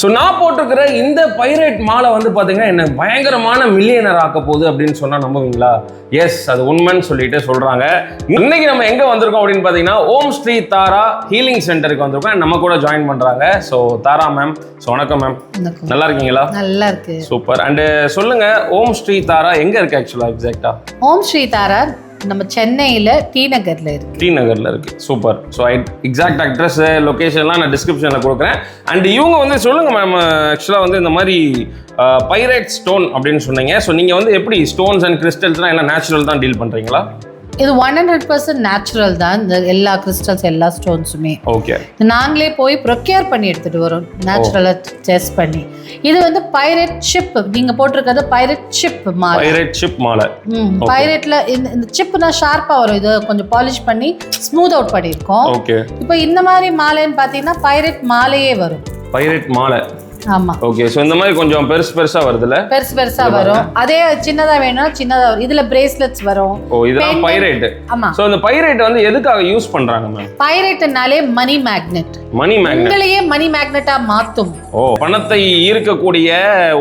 So நான் போட்டிருக்கிற இந்த பைரேட் மாலை வந்து பார்த்தீங்கன்னா என்ன பயங்கரமான மில்லியனர் ஆக்க போகுது அப்படின்னு சொன்னால் நம்புவீங்களா? எஸ் அது உண்மைன்னு சொல்லிட்டு சொல்கிறாங்க இன்னைக்கு நம்ம எங்கே வந்திருக்கோம் அப்படின்னு பார்த்தீங்கன்னா ஓம் ஸ்ரீ தாரா ஹீலிங் சென்டருக்கு வந்திருக்கோம். நம்ம கூட ஜாயின் பண்ணுறாங்க ஸோ தாரா மேம் ஸோ வணக்கம் மேம். நல்லா இருக்கீங்களா? நல்லா இருக்கு. சூப்பர் அண்டு சொல்லுங்க ஓம் ஸ்ரீ தாரா எங்கே இருக்கு ஆக்சுவலாக எக்ஸாக்டா ஓம் ஸ்ரீ தாரா நம்ம சென்னையில டி நகரில் இருக்கு. டி நகரில் இருக்கு. Super. So I exact address லொக்கேஷன்லாம் நான் டிஸ்கிரிப்ஷனில் கொடுக்குறேன். அண்ட் இவங்க வந்து சொல்லுங்க மேம் ஆக்சுவலாக வந்து இந்த மாதிரி பைரேட் ஸ்டோன் அப்படின்னு சொன்னீங்க. ஸோ நீங்கள் வந்து எப்படி ஸ்டோன்ஸ் அண்ட் கிறிஸ்டல்ஸ்லாம் எல்லாம் நேச்சுரல் தான் டீல் பண்ணுறீங்களா இது ஒன் ஹண்ட்ரட் பர்சன்ட் நேச்சுரல் தான். இந்த எல்லா கிறிஸ்டல்ஸ் எல்லா ஸ்டோன்ஸுமே ஓகே நாங்களே போய் ப்ரொக்யூர் பண்ணி எடுத்துட்டு வரோம். நேச்சுரலாக டெஸ்ட் பண்ணி. இது வந்து பைரட் ஷிப் நீங்க போட்டிருக்கிறது பைரட் ஷிப் மாலை. பைரேட் ஷிப் மாலை. ம். பைரட்ல இந்த சிப்னா ஷார்ப்பா வரும். இது கொஞ்சம் பாலிஷ் பண்ணி ஸ்மூத் அவுட் பண்ணியிருக்கோம். ஓகே இப்போ இந்த மாதிரி மாலைன்னு பார்த்தீங்கன்னா பைரட் மாலையே வரும். பைரேட் மாலை. ஆமா. ஓகே ஸோ இந்த மாதிரி கொஞ்சம் பெருசு பெருசாக வருதுல்ல? பெருசு பெருசா வரும். அதே சின்னதா வேணும்னா சின்னதா வரும். இதுல பிரேஸ்லெட்ஸ் வரும். ஓ இதெல்லாம் பைரேட் ஆமா. ஸோ இந்த பைரேட் வந்து எதுக்காக யூஸ் பண்ணுறாங்க மேம் பைரட்னாலே மணி மேக்னெட் மணி மேக்னெட் உங்களையே மணி மேக்னெட்டா மாத்தும். ஓ பணத்தை ஈர்க்கக்கூடிய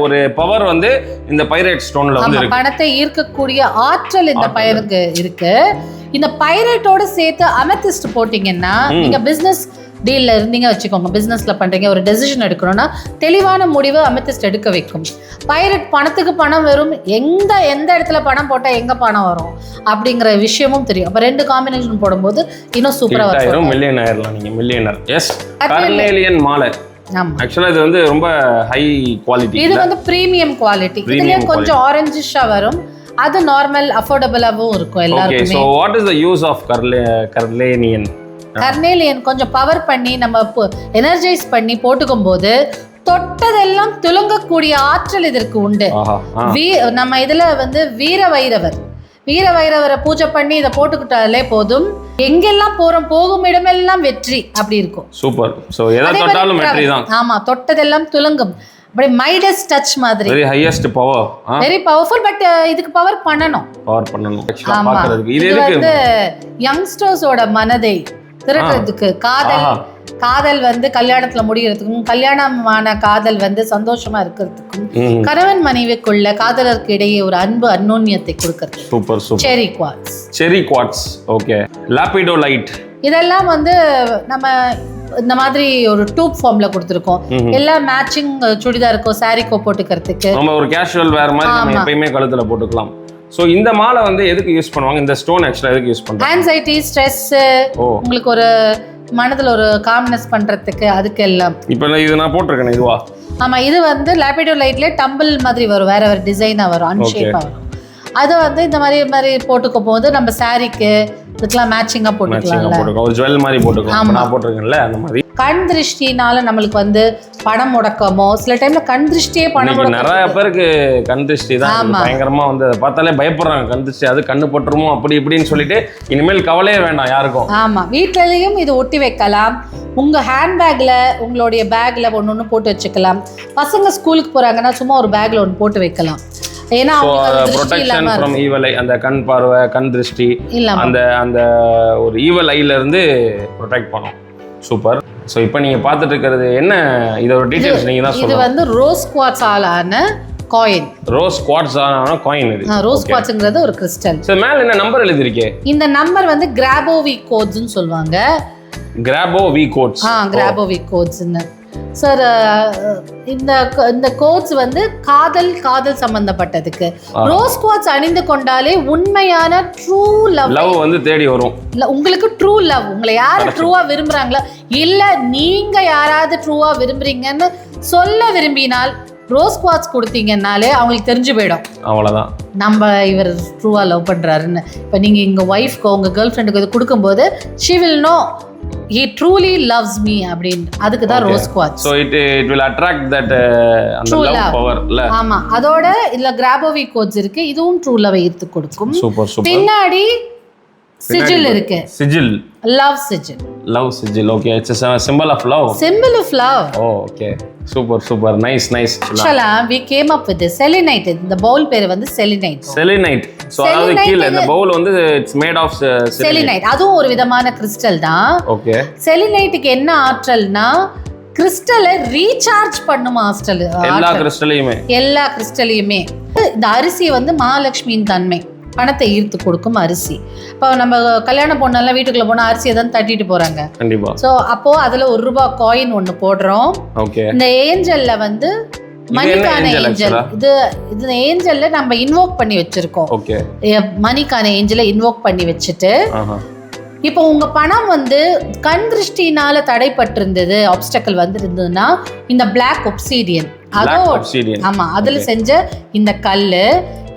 ஒரு பவர் வந்து இந்த பைரேட் ஸ்டோன்ல வந்து இருக்கு. பணத்தை ஈர்க்கக்கூடிய ஆற்றல் இந்த பயிருக்கு இருக்கு. இந்த பைரட்டோட சேர்த்து அமெத்திஸ்ட் போட்டீங்கன்னா நீங்க பிசினஸ் டீல்ல இருந்தீங்க வச்சுக்கோங்க பிசினஸ்ல பண்றீங்க ஒரு டெசிஷன் எடுக்கணும்னா தெளிவான முடிவு அமெத்திஸ்ட் எடுக்க வைக்கும். பைரட் பணத்துக்கு பணம் வரும் எந்த எந்த இடத்துல பணம் போட்டா எங்க பணம் வரும் அப்படிங்கிற விஷயமும் தெரியும். அப்ப ரெண்டு காம்பினேஷன் போடும்போது இன்னும் சூப்பரா வரும் மில்லியன் ஆயிரலாம் நீங்க மில்லியனர் எஸ் கர்னேலியன் மாலை. ஆமா. ஆக்சுவலா இது வந்து ரொம்ப ஹை குவாலிட்டி இது வந்து பிரீமியம் குவாலிட்டி இதுலயே கொஞ்சம் ஆரஞ்சிஷா வரும். அது நார்மல் அஃபோர்டபுளாகவும் இருக்கும் ஓகே எல்லாருக்குமே. So what is the use of கர்லே கர்லேனியன் கர்னேலியன் கொஞ்சம் பவர் பண்ணி நம்ம எனர்ஜைஸ் பண்ணி போட்டுக்கும் போது தொட்டதெல்லாம் துலங்கக்கூடிய ஆற்றல் இதற்கு உண்டு. வீ நம்ம இதுல வந்து வீர வைரவர். வீர வைரவரை பூஜை பண்ணி இதை போட்டுக்கிட்டாலே போதும். எங்கெல்லாம் போறோம் போகும் இடமெல்லாம் வெற்றி அப்படி இருக்கும். சூப்பர். தான் ஆமா தொட்டதெல்லாம் துலங்கும். அப்படி மைடஸ் டச் மாதிரி. Very highest power very powerful but இதுக்கு பவர் பண்ணணும். பவர் பண்ணணும். ஆமா. இது வந்து யங்ஸ்டர்ஸோட மனதை திரட்டுறதுக்கு. காதல். காதல் வந்து கல்யாணத்துல முடியறதுக்கும் கல்யாணமான காதல் வந்து சந்தோஷமா இருக்கிறதுக்கும் கணவன் மனைவிக்குள்ள காதலருக்கு இடையே ஒரு அன்பு அந்யோன்யத்தை கொடுக்கறது. Super super. Cherry quartz cherry quartz okay லாபிடோ light இதெல்லாம் வந்து நம்ம இந்த மாதிரி ஒரு டூப் ஃபார்ம்ல கொடுத்துருக்கோம். எல்லா மேட்சிங் சுடிதாருக்கோ சாரிக்கோ போட்டுக்கிறதுக்கு. நம்ம ஒரு கேஷுவல் வேற மாதிரி நம்ம. எப்பயுமே கழுத்துல போட்டுக்கலாம். ஸோ இந்த மாலை வந்து எதுக்கு யூஸ் பண்ணுவாங்க? இந்த ஸ்டோன் ஆக்சுவலாக எதுக்கு யூஸ் பண்ணுறாங்க ஆன்சைட்டி ஸ்ட்ரெஸ் உங்களுக்கு ஒரு மனதுல ஒரு காம்னஸ் பண்றதுக்கு அதுக்கு எல்லாம். இப்போ இது நான் போட்டிருக்கேன் இதுவா? ஆமா இது வந்து லேபிடோ லைட்ல டம்பிள் மாதிரி வரும். வேற வேற டிசைனா வரும். அன்ஷேப்பா வரும். அது வந்து இந்த மாதிரி மாதிரி போட்டுக்க போது நம்ம சாரிக்கு இதுக்கெல்லாம் மேட்சிங்கா மேட்சிங்காக போட்டுக்கலாம் ஒரு ஜுவல் மாதிரி போட்டுக்கலாம் நான் போட்டிருக்கேன்ல அந்த மாதிரி. கண் திருஷ்டினால நம்மளுக்கு வந்து பணம் முடக்கமோ சில டைம்ல கண் திருஷ்டியே பணம் நிறைய பேருக்கு கண் திருஷ்டி தான். பயங்கரமா வந்து அதை பார்த்தாலே பயப்படுறாங்க. கண் திருஷ்டி அது கண்ணு போட்டுருமோ அப்படி இப்படின்னு சொல்லிட்டு இனிமேல் கவலையே வேண்டாம் யாருக்கும். ஆமா. வீட்லயும் இது ஒட்டி வைக்கலாம். உங்க ஹேண்ட்பேக்ல உங்களுடைய பேக்ல ஒன்று ஒன்று போட்டு வச்சுக்கலாம். பசங்க ஸ்கூலுக்கு போறாங்கன்னா சும்மா ஒரு பேக்ல ஒன்று போட்டு வைக்கலாம். ஏன்னா ப்ரொடெக்ஷன் ஃப்ரம் ஈவலை அந்த கண் பார்வை கண் திருஷ்டி அந்த அந்த ஒரு ஈவல் ஐல இருந்து ப்ரொடெக்ட் பண்ணும் சூப்பர் ஸோ இப்போ நீங்க பார்த்துட்டு இருக்கிறது என்ன இதோட டீடைல்ஸ் நீங்க தான் இது வந்து ரோஸ் குவாட்ஸ் ஆலான காயின் ரோஸ் குவாட்ஸ் ஆன காயின் இது. ரோஸ் குவாட்ஸ்ங்கிறது ஒரு கிறிஸ்டல் ஸோ மேல என்ன நம்பர் எழுதிருக்கே இந்த நம்பர் வந்து கிராபோவி கோட்ஸ்னு சொல்லுவாங்க. கிராபோ வி கோட்ஸ் ஆ கிராபோவி கோட்ஸ்னு சார் இந்த இந்த கோட்ஸ் வந்து காதல் காதல் சம்பந்தப்பட்டதுக்கு. ரோஸ் குவாட்ஸ் அணிந்து கொண்டாலே உண்மையான ட்ரூ லவ் லவ் வந்து தேடி வரும். உங்களுக்கு ட்ரூ லவ் உங்களை யாரு ட்ரூவா விரும்புறாங்களோ? இல்ல நீங்க யாராவது ட்ரூவா விரும்புறீங்கன்னு சொல்ல விரும்பினால் ரோஸ் குவாட்ஸ் கொடுத்தீங்கன்னாலே அவங்களுக்கு தெரிஞ்சு போயிடும். அவ்வளோதான் நம்ம இவர் ட்ரூவா லவ் பண்றாருன்னு. இப்போ நீங்க எங்க ஒய்ஃப்க்கோ உங்க கேர்ள் ஃப்ரெண்டுக்கு இது கொடுக்கும்போது she will know he truly loves me அப்படின்னு. அதுக்கு தான் rose quartz so it it will attract that அந்த லவ் love. பவர் இல்ல? ஆமா. அதோட இதுல கிராபோவி கோட்ஸ் இருக்கு. இதுவும் ட்ரூ லவ் ஈர்த்து கொடுக்கும். சூப்பர் சூப்பர் பின்னாடி சிஜில் இருக்கு. Sigil love sigil love sigil okay it's simple of love simple of love okay super super nice nice ஆக்சுவலா we came up with selenite இந்த பவுல் பேர் வந்து செலினைட் செலினைட் ஸோ அதாவது கீழே இந்த பவுல் வந்து இட்ஸ் மேட் ஆஃப் செலினைட் அதுவும் ஒரு விதமான கிறிஸ்டல் தான். ஓகே செலினைட்டுக்கு என்ன ஆற்றல்னா கிறிஸ்டலை ரீசார்ஜ் பண்ணும் ஹாஸ்டல் எல்லா கிறிஸ்டலையுமே எல்லா கிறிஸ்டலையுமே இந்த அரிசி வந்து மகாலட்சுமியின் தன்மை. பணத்தை ஈர்த்து கொடுக்கும் அரிசி. இப்போ நம்ம கல்யாண பொண்ணெல்லாம் வீட்டுக்குள்ள போனால் அரிசியை தான் தட்டிட்டு போறாங்க. கண்டிப்பா. ஸோ அப்போ அதுல ஒரு ரூபாய் காயின் ஒன்று போடுறோம். இந்த ஏஞ்சல்ல வந்து மணிக்கான ஏஞ்சல்? இது இது ஏஞ்சல்ல நம்ம இன்வோக் பண்ணி வச்சிருக்கோம். மணிக்கான ஏஞ்சலை இன்வோக் பண்ணி வச்சுட்டு இப்போ உங்க பணம் வந்து கண் திருஷ்டினால தடைப்பட்டிருந்தது ஆப்ஸ்டக்கல் வந்து இருந்ததுன்னா இந்த பிளாக் ஒப்சீடியன் அதோ. ஆமா அதுல. செஞ்ச இந்த கல்லு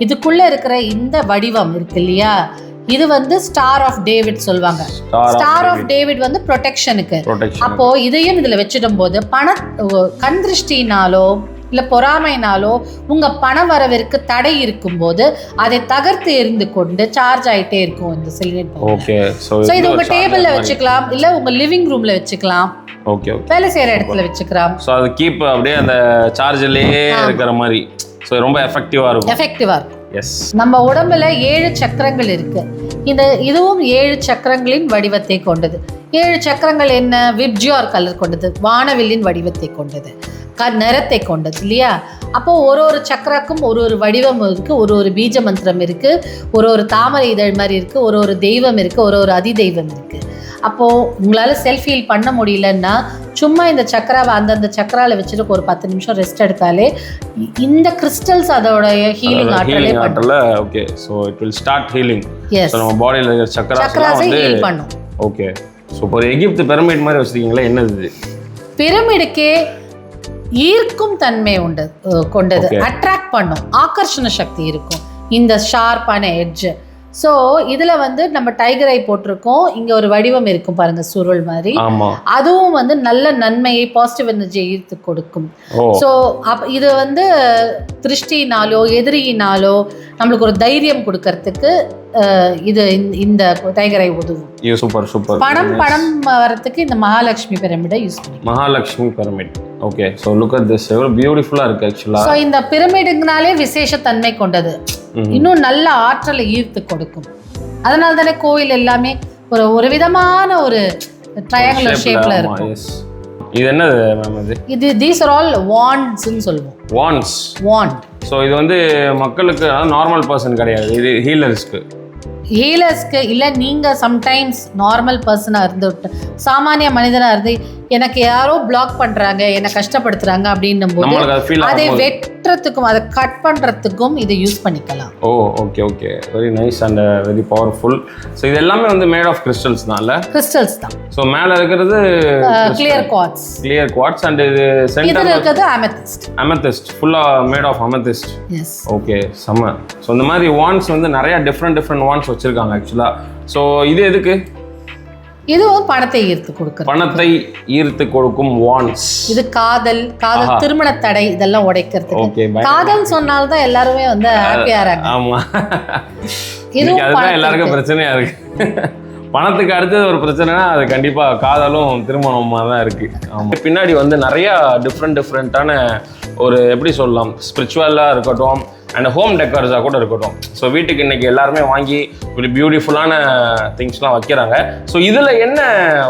இதுக்குள்ள இருக்கிற இந்த வடிவம் இருக்கு இல்லையா? இது வந்து ஸ்டார் ஆஃப் டேவிட் சொல்லுவாங்க. ஸ்டார் ஆஃப் டேவிட் வந்து ப்ரொடெக்ஷனுக்கு ப்ரொடெக்ஷன் அப்போ இதையும் இதுல வச்சிடும் போது பண கண் திருஷ்டினாலோ இல்ல பொறாமைனாலோ உங்க பண வரவிற்கு தடை இருக்கும்போது அதை தகர்த்து எறிந்து கொண்டு சார்ஜ் ஆயிட்டே இருக்கும் இந்த சிலிண்டர் ஓகே ஸோ இது உங்க டேபிள்ல வச்சுக்கலாம் இல்ல உங்க லிவிங் ரூம்ல வச்சுக்கலாம். ஓகே வேலை செய்யற இடத்துல வச்சுக்கலாம். ஸோ அது கீப் அப்படியே அந்த சார்ஜ்லயே இருக்கிற மாதிரி. ஸோ ரொம்ப எஃபெக்டிவா இருக்கும். எஃபெக்டிவா இருக்கும். நம்ம உடம்புல ஏழு சக்கரங்கள் இருக்கு. இந்த இதுவும் ஏழு சக்கரங்களின் வடிவத்தை கொண்டது. ஏழு சக்கரங்கள் என்ன? விப்ஜியார் கலர் கொண்டது. வானவில்லின் வடிவத்தை கொண்டது. க நிறத்தை கொண்டது இல்லையா? அப்போ ஒரு ஒரு சக்கரக்கும் ஒரு ஒரு வடிவம் இருக்கு ஒரு ஒரு பீஜ மந்திரம் இருக்கு ஒரு ஒரு தாமரை இதழ் மாதிரி இருக்கு ஒரு ஒரு தெய்வம் இருக்கு ஒரு ஒரு அதி தெய்வம் இருக்கு. அப்போ உங்களால செல்ஃப் ஹீல் பண்ண முடியலன்னா சும்மா இந்த சக்கராவை அந்தந்த சக்கரால வச்சுட்டு ஒரு பத்து நிமிஷம் ரெஸ்ட் எடுத்தாலே இந்த கிறிஸ்டல்ஸ் அதோட ஹீலிங் ஆற்றலே ஆட்டல okay so it will start healing so நம்ம பாடியில் இருக்கிற சக்கராஸை ஹீல் பண்ணும். ஓகே ஒரு எகிப்து பிரமிட் மாதிரி வச்சிருக்கீங்களா என்னது பிரமிடுக்கே ஈர்க்கும் தன்மை உண்டு கொண்டது. அட்ராக்ட் பண்ணும். ஆகர்ஷண சக்தி இருக்கும். இந்த ஷார்ப்பான எட்ஜ் ஸோ இதுல வந்து நம்ம டைகர் ஐ போட்டிருக்கோம். இங்க ஒரு வடிவம் இருக்கும் பாருங்க சுருள் மாதிரி. அதுவும் வந்து நல்ல நன்மையை பாசிட்டிவ் எனர்ஜியை ஈர்த்து கொடுக்கும். ஸோ அப் இது வந்து திருஷ்டினாலோ எதிரியினாலோ நம்மளுக்கு ஒரு தைரியம் கொடுக்கறதுக்கு இது இந்த- டைகரை உதவும். Super super. பணம் பணம் வரத்துக்கு இந்த மகாலட்சுமி பிரமிடை யூஸ் பண்ணி Mahalakshmi pyramid. Okay so look at this எவ்வளோ பியூட்டிஃபுல்லாக இருக்கு ஆக்சுவலாக ஸோ இந்த பிரமிடுங்கனாலே விசேஷ தன்மை கொண்டது இன்னும் நல்ல ஆற்றலை ஈர்த்து கொடுக்கும். அதனால தானே கோயில் எல்லாமே ஒரு ஒரு விதமான ஒரு ட்ரையாங்குலர் ஷேப்ல இருக்கும். இது என்னது மேம் இது? இது தீஸ் ஆர் ஆல் வாண்ட்ஸ்ன்னு சொல்லுவோம். வான்ஸ் வாண்ட் ஸோ இது வந்து மக்களுக்கு அதாவது நார்மல் பர்சன் கிடையாது. இது ஹீலர்ஸ்க்கு thank you ஹீலர்ஸ்க்கு இல்லை நீங்கள் சம்டைம்ஸ் நார்மல் பர்சனாக இருந்து சாமானிய மனிதனாக இருந்து எனக்கு யாரோ பிளாக் பண்ணுறாங்க என்னை கஷ்டப்படுத்துறாங்க அப்படின்னும் போது அது வெட்டுறதுக்கும் அதை கட் பண்ணுறதுக்கும் இதை யூஸ் பண்ணிக்கலாம். ஓ okay okay very nice and very powerful so இது எல்லாமே வந்து மேட் ஆஃப் கிறிஸ்டல்ஸ் தான்ல கிறிஸ்டல்ஸ் தான். ஸோ மேலே இருக்கிறது clear quartz clear quartz and இது சென்டர் இருக்கிறது அமெத்திஸ்ட் அமெத்திஸ்ட் ஃபுல்லாக made of amethyst yes okay செம்ம ஸோ இந்த மாதிரி வான்ஸ் வந்து நிறைய டிஃப்ரெண்ட் டிஃப்ரெண்ட் வான்ஸ் வச்சுருக்காங்க ஆக்சுவலாக ஸோ இது எதுக்கு? இதுவும் பணத்தை ஈர்த்து கொடுக்குறது. பணத்தை ஈர்த்து கொடுக்கும் வான்ஸ் இது காதல் காதல். திருமண தடை இதெல்லாம் உடைக்கிறதுக்கு. காதல் சொன்னால்தான் எல்லாருமே வந்து ஹாப்பியா இருக்காங்க. ஆமா. இதுவும். எல்லாருக்கும் பிரச்சனையா இருக்கு. பணத்துக்கு அடுத்தது ஒரு பிரச்சனைனா அது கண்டிப்பா காதலும் திருமணமா தான் இருக்கு. பின்னாடி வந்து நிறைய டிஃப்ரெண்ட் டிஃப்ரெண்ட்டான ஒரு எப்படி சொல்லலாம் ஸ்பிரிச்சுவலாக இருக்கட்டும் அண்ட் ஹோம் டெக்கர்ஸாக கூட இருக்கட்டும். ஸோ வீட்டுக்கு இன்னைக்கு எல்லாருமே வாங்கி ஒரு பியூட்டிஃபுல்லான திங்ஸ்லாம் வைக்கிறாங்க. ஸோ இதில் என்ன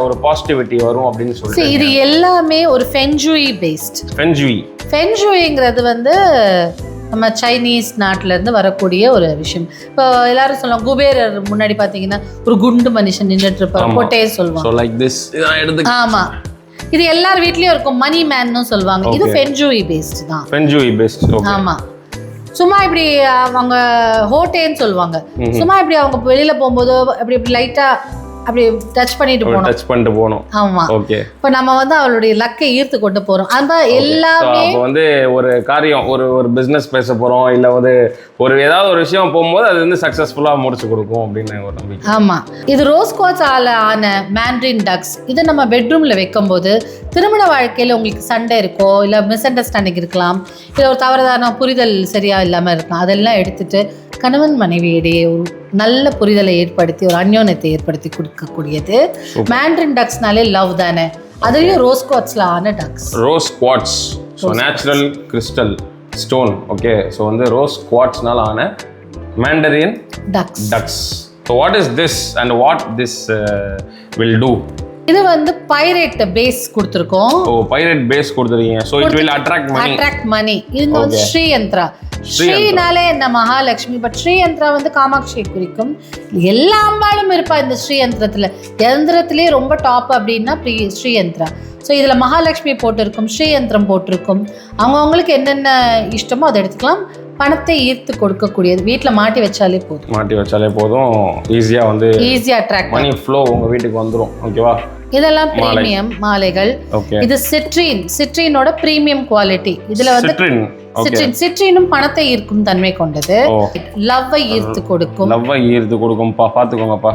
ஒரு பாசிட்டிவிட்டி வரும் அப்படின்னு சொல்லிட்டு இது எல்லாமே ஒரு ஃபென்ஜுயி பேஸ்ட் ஃபென்ஜுவி ஃபென்ஜுயிங்கிறது வந்து நம்ம சைனீஸ் நாட்டுல இருந்து வரக்கூடிய ஒரு விஷயம். இப்போ எல்லாரும் சொல்லுவாங்க குபேரர் முன்னாடி பார்த்தீங்கன்னா ஒரு குண்டு மனுஷன் நின்றுட்டு இருப்பார். கொட்டையே சொல்லுவாங்க. ஸோ லைக் திஸ் இதான் எடுத்து ஆமா. இது எல்லார் வீட்லயும் இருக்கும். மணி மேன்னு சொல்லுவாங்க. இது. ஃபென்ஜுயி பேஸ்ட் தான். ஃபென்ஜுவி பெஸ்ட் ஆமா. சும்மா இப்படி அவங்க ஹோட்டேன்னு சொல்லுவாங்க. சும்மா இப்படி அவங்க வெளியில போகும்போது அப்படி இப்படி லைட்டா அப்படி டச் பண்ணிட்டு போனோம். டச் பண்ணிட்டு போகணும் ஆமா. ஓகே இப்போ நம்ம வந்து அவளுடைய லக்கை ஈர்த்து கொண்டு போறோம். அந்த எல்லாமே வந்து ஒரு காரியம் ஒரு ஒரு பிஸ்னஸ் பேச போகிறோம் இல்லை வந்து ஒரு ஏதாவது ஒரு விஷயம் போகும்போது அது வந்து சக்ஸஸ்ஃபுல்லாக முடிச்சு கொடுக்கும் அப்படின்னு ஒரு நம்பிக்கை. ஆமா. இது ரோஸ் ஆல ஆன மேண்ட்ரின் டக்ஸ் இதை நம்ம பெட்ரூம்ல வைக்கும்போது திருமண வாழ்க்கையில உங்களுக்கு சண்டை இருக்கோ இல்ல மிஸ் அண்டர்ஸ்டாண்டிங் இருக்கலாம் இல்ல ஒரு தவறுதான புரிதல் சரியா இல்லாம இருக்கலாம் அதெல்லாம் எடுத்துட்டு கணவன் மனைவியிடையே ஒரு நல்ல புரிதலை ஏற்படுத்தி ஒரு அந்யோன்யத்தை ஏற்படுத்தி கொடுக்கக்கூடியது. மேண்ட்ரின் டக்ஸ்னாலே லவ் தானே? அதுலயும் ரோஸ் குவாட்ஸ்ல ஆன ducks rose quartz so natural crystal stone okay so வந்து ரோஸ் குவாட்ஸ்னால ஆன mandarin ducks ducks so what is this and what this will do இது வந்து பைரேட் பேஸ் கொடுத்துருக்கோம். ஓ பைரட் பேஸ் கொடுத்துருக்கீங்க. So it will attract money attract money இது வந்து ஸ்ரீ யந்த்ரா ஸ்ரீனாலே இந்த மகாலட்சுமி? பட் ஸ்ரீ யந்த்ரா வந்து காமாட்சியை குறிக்கும். எல்லா அம்பாளும் இருப்பா இந்த ஸ்ரீ யந்திரத்துல ரொம்ப டாப் அப்படின்னா ப்ரீ- ஸ்ரீ யந்த்ரா ஸோ இதில் மகாலட்சுமி போட்டிருக்கும் ஸ்ரீ யந்திரம் போட்டிருக்கும். அவங்கவுங்களுக்கு என்னென்ன இஷ்டமோ அதை எடுத்துக்கலாம். பணத்தை ஈர்த்து கொடுக்கக்கூடியது. வீட்டில் மாட்டி வச்சாலே போதும். மாட்டி வச்சாலே போதும். ஈஸியாக வந்து ஈஸியாக அட்ராக்ட் மணி ஃப்ளோ உங்கள் வீட்டுக்கு வந்துடும் ஓகேவா இதெல்லாம் ப்ரீமியம் மாலைகள். இது சிட்ரின் சிட்ரினோட ப்ரீமியம் குவாலிட்டி இதுல வந்து சிட்ரின் சிட்ரினும் பணத்தை ஈர்க்கும் தன்மை கொண்டது. லவ்வை ஈர்த்து கொடுக்கும். லவ்வை ஈர்த்து கொடுக்கும்ப்பா பார்த்துக்கோங்கப்பா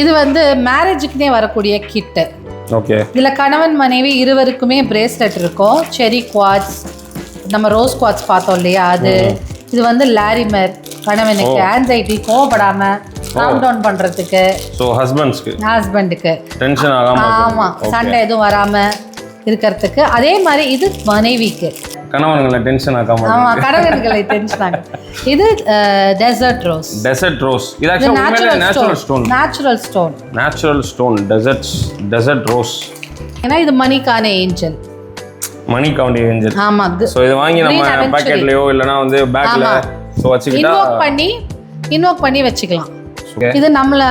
இது வந்து மேரேஜுக்குனே வரக்கூடிய கிட்டு ஓகே இதுல கணவன் மனைவி இருவருக்குமே பிரேஸ்லெட் இருக்கும். செரி குவாட்ஸ் நம்ம ரோஸ் குவாட்ஸ் பார்த்தோம் இல்லையா? அது. இது வந்து லாரிமர் கணவனுக்கு ஆன்சைட்டி கோவப்படாம காம் டவுன் பண்றதுக்கு ஸோ ஹஸ்பண்ட்ஸ்க்கு ஹஸ்பண்டுக்கு டென்ஷன் ஆகாம ஆமா சண்டை எதுவும் வராம இருக்கிறதுக்கு. அதே மாதிரி இது மனைவிக்கு. கணவன்களை டென்ஷன் ஆகாம ஆமா கடவுள்களை தெரிஞ்சுட்டாங்க இது டெசர்ட் ரோஸ் டெசர்ட் ரோஸ் இது உண்மையிலே natural stone natural stone natural stone deserts desert rose ஏன்னா இது மணிக்கான ஏஞ்சல் மணி கவுண்டி ஏஞ்சல் ஆமா ஸோ இது வாங்கி நம்ம. பேக்கெட்லயோ இல்லைன்னா வந்து பேக்ல. ஸோ வச்சுக்கிட்டா இன்வோக் பண்ணி இன்வோக் பண்ணி வச்சுக்கலாம். இது நம்மள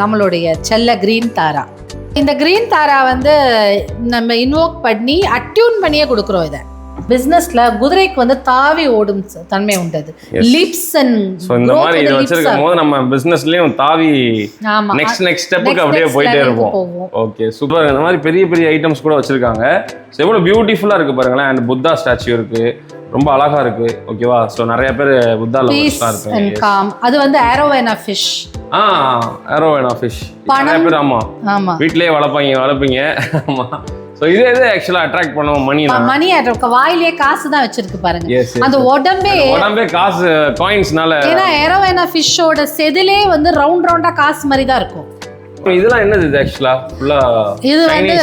நம்மளுடைய செல்ல கிரீன் தாரா. இந்த கிரீன் தாரா வந்து நம்ம இன்வோக் பண்ணி அட்யூன் பண்ணியே கொடுக்குறோம் இதை. பிசினஸ்ல குதிரைக்கு வந்து தாவி ஓடும் தன்மை உண்டது. லிப்ஸ் அண்ட் இந்த மாதிரி இது வச்சிருக்கும் போது நம்ம பிசினஸ்லயும் தாவி நெக்ஸ்ட் நெக்ஸ்ட் ஸ்டெப்புக்கு அப்படியே போயிட்டே இருப்போம். ஓகே சூப்பர் இந்த மாதிரி பெரிய பெரிய ஐட்டம்ஸ் கூட வச்சிருக்காங்க. ஸோ எவ்வளோ பியூட்டிஃபுல்லா இருக்கு பாருங்களேன். அண்ட் புத்தா ஸ்டாச்சு இருக்கு. ரொம்ப அழகா இருக்கு. ஓகேவா? ஸோ நிறைய பேர் புத்தா அது வந்து ஆரோவேனா ஃபிஷ் ஆ ஏரோவேனா ஃபிஷ் நிறைய பேர் ஆமா. ஆமா. வீட்லயே வளர்ப்பாங்க வளர்ப்பீங்க. ஆமா. ஸோ இதே இது ஆக்சுவலாக அட்ராக்ட் பண்ணுவோம் மணி மணி ஆட்டம் வாயிலேயே காசு தான் வச்சிருக்கு பாருங்க. அந்த உடம்பே உடம்பே காசு காயின்ஸ்னால ஏன்னா ஏரோவேனா ஃபிஷ்ஷோட செதிலே வந்து ரவுண்ட் ரவுண்டா காசு மாதிரி தான் இருக்கும். இதெல்லாம் என்னது இது ஆக்சுவலா ஃபுல்லா இது வந்து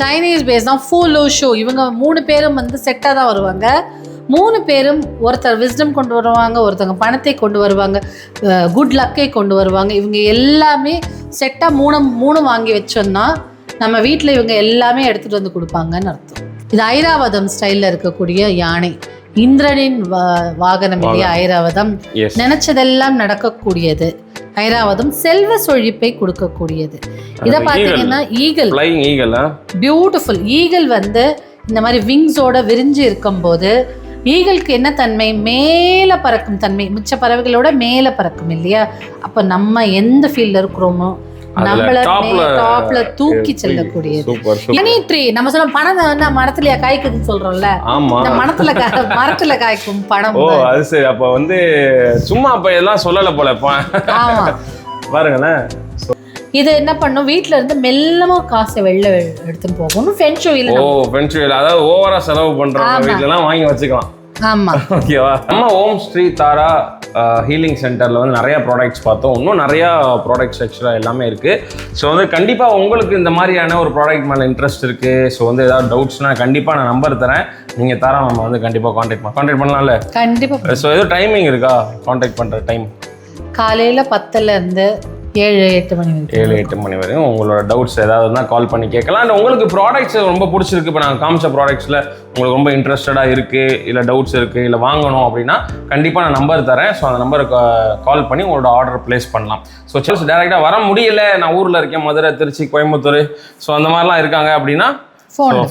சைனீஸ் பேஸ் தான். ஃபுல் ஷோ இவங்க மூணு பேரும் வந்து செட்டாக தான் வருவாங்க. மூணு பேரும் ஒருத்தர் விஸ்டம் கொண்டு வருவாங்க ஒருத்தவங்க பணத்தை கொண்டு வருவாங்க குட் லக்கை கொண்டு வருவாங்க. இவங்க எல்லாமே செட்டாக மூணு மூணு வாங்கி வச்சோம்னா நம்ம வீட்டில் இவங்க எல்லாமே எடுத்துகிட்டு வந்து கொடுப்பாங்கன்னு அர்த்தம். இது ஐராவதம் ஸ்டைலில் இருக்கக்கூடிய யானை. இந்திரனின் வாகனம் இல்லையா? ஐராவதம். நினைச்சதெல்லாம் நடக்கக்கூடியது. ஐராவதம் செல்வ செழிப்பை கொடுக்கக்கூடியது. இதை. பார்த்தீங்கன்னா ஈகல் ஈகல் பியூட்டிஃபுல் ஈகிள் வந்து இந்த மாதிரி விங்ஸோட விரிஞ்சு இருக்கும்போது ஈகிள்க்கு என்ன தன்மை? மேலே பறக்கும் தன்மை. மிச்ச பறவைகளோட மேலே பறக்கும் இல்லையா? அப்போ நம்ம எந்த ஃபீல்டில் இருக்கிறோமோ நம்மள டாப்ல தூக்கி செல்லக்கூடியது. மணி ட்ரீ நம்ம சொல்ல பணம் என்ன? மரத்துலயா காய்க்குதுன்னு சொல்றோம்ல. ஆமா. இந்த மரத்துல மரத்துல காய்க்கும் பணம் ஓ அது சரி. அப்ப வந்து சும்மா அப்ப எல்லாம் சொல்லல போல பா- ஆமா. பாருங்களேன். இது என்ன பண்ணும்? வீட்ல இருந்து மெல்லமா காசை வெளில எடுத்துன்னு போகணும் ஃபென்ஷோயில் ஓ ஃப்ரெண்ட்ஸ் அதாவது ஓவரா செலவு பண்றவங்க. வீட்ல எல்லாம் வாங்கி வச்சுக்கலாம். ஆமா. ஓகேவா நம்ம ஓம் ஸ்ரீ தாரா ஹீலிங் சென்டரில் வந்து நிறைய ப்ராடக்ட்ஸ் பார்த்தோம். இன்னும் நிறையா ப்ராடக்ட்ஸ் ஆக்சுவலாக எல்லாமே இருக்குது ஸோ வந்து கண்டிப்பாக உங்களுக்கு இந்த மாதிரியான ஒரு ப்ராடக்ட் மேலே இன்ட்ரெஸ்ட் இருக்குது ஸோ வந்து ஏதாவது டவுட்ஸ்னா கண்டிப்பாக நான் நம்பர் தரேன். நீங்கள் தாரா நம்ம வந்து கண்டிப்பாக காண்டாக்ட் பண்ண காண்டாக்ட் பண்ணலாம்ல? கண்டிப்பா. ஸோ ஏதோ டைமிங் இருக்கா? காண்டாக்ட் பண்ணுற டைம் காலையில பத்துல இருந்து ஏழு எட்டு மணி வரைக்கும். ஏழு எட்டு மணி வரையும். உங்களோட டவுட்ஸ் ஏதாவது இருந்தால் கால் பண்ணி கேட்கலாம். அண்ட் உங்களுக்கு ப்ராடக்ட்ஸ் ரொம்ப பிடிச்சிருக்கு. இப்போ நாங்கள் காமிச்ச ப்ராடக்ட்ஸில் உங்களுக்கு ரொம்ப இன்ட்ரெஸ்டடாக இருக்குது இல்லை டவுட்ஸ் இருக்குது இல்லை வாங்கணும் அப்படின்னா கண்டிப்பாக நான் நம்பர் தரேன். ஸோ அந்த நம்பருக்கு கால் பண்ணி உங்களோட ஆர்டர் ப்ளேஸ் பண்ணலாம். ஸோ செல்ஸ் டேரெக்டாக வர முடியல. நான் ஊரில் இருக்கேன். மதுரை திருச்சி கோயம்புத்தூர். ஸோ அந்த மாதிரிலாம் இருக்காங்க அப்படின்னா.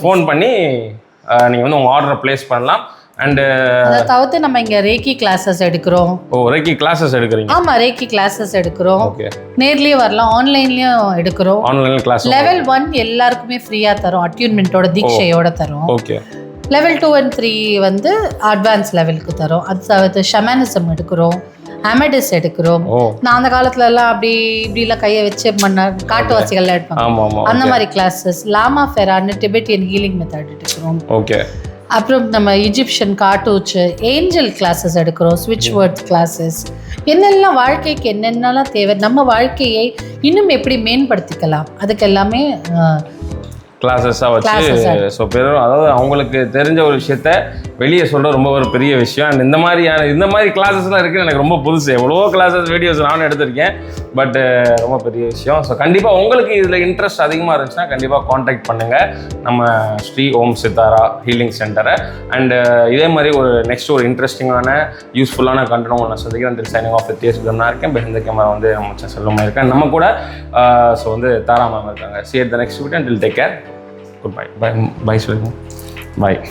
ஃபோன் பண்ணி நீங்கள் வந்து உங்கள் ஆர்டரை ப்ளேஸ் பண்ணலாம். அண்டு அதை தவிர்த்து நம்ம இங்க ரேக்கி கிளாஸஸ் எடுக்கிறோம். ஓ ரெக்கி கிளாஸஸ் எடுக்கிறீங்க. ஆமா ரேக்கி கிளாஸஸ் எடுக்கிறோம். ஓகே நேர்லயே வரலாம் ஆன்லைன்லயும் எடுக்கிறோம். ஆன்லைன் கிளாஸ் லெவல் ஒன் எல்லாருக்குமே ஃப்ரீயா தரும் அட்யூன்மெண்ட்டோட தீட்சையோட தரும். Okay level two and three வந்து அட்வான்ஸ் லெவலுக்கு தரும். அது தவிர்த்து ஷமானிசம் எடுக்கிறோம் அமெடிஸ் எடுக்கிறோம். நான் அந்த காலத்துல எல்லாம் அப்படி இப்படிலாம் கையை வச்சு மன்ன காட்டுவாசிகள்லாம் எடுப்பாங்க. ஆமாம் ஆமாம் அந்த மாதிரி கிளாஸஸ் லாமா ஃபெரான்னு டிபெட்டியன் ஹீலிங் மெத்தட் எடுக்கிறோம். ஓகே அப்புறம் நம்ம இஜிப்ஷியன் காட்டூச்சு ஏஞ்சல் கிளாஸஸ் எடுக்கிறோம் ஸ்விட்ச் வேர்ட் கிளாஸஸ் என்னெல்லாம் வாழ்க்கைக்கு என்னென்னலாம் தேவை? நம்ம வாழ்க்கையை இன்னும் எப்படி மேம்படுத்திக்கலாம்? அதுக்கு எல்லாமே கிளாஸஸாக வச்சு. ஸோ பெரும் அதாவது அவங்களுக்கு தெரிஞ்ச ஒரு விஷயத்த வெளியே சொல்ற ரொம்ப ஒரு பெரிய விஷயம். அண்ட் இந்த மாதிரியான இந்த மாதிரி கிளாஸஸ்லாம் இருக்குது எனக்கு ரொம்ப புதுசு. எவ்வளவோ கிளாஸஸ் வீடியோஸ் நானும் எடுத்திருக்கேன். பட் ரொம்ப பெரிய விஷயம். ஸோ கண்டிப்பாக உங்களுக்கு இதில் இன்ட்ரெஸ்ட் அதிகமாக இருந்துச்சுன்னா கண்டிப்பாக காண்டாக்ட் பண்ணுங்கள் நம்ம ஸ்ரீ ஓம் சித்தாரா ஹீலிங் சென்டரை அண்ட் இதே மாதிரி ஒரு நெக்ஸ்ட் ஒரு இன்ட்ரெஸ்டிங்கான யூஸ்ஃபுல்லான கண்டனம் உங்களை சந்திக்கிறேன். திரு சைனிங் ஆஃப் தியேஸ் நான் இருக்கேன். பெஹந்த கேமரா வந்து நம்ம செல்லுமா இருக்கேன் நம்ம கூட ஸோ வந்து தாரா மேம் இருக்காங்க see the next video till take care Bye. Bye. Bye, Suhaimu. Bye.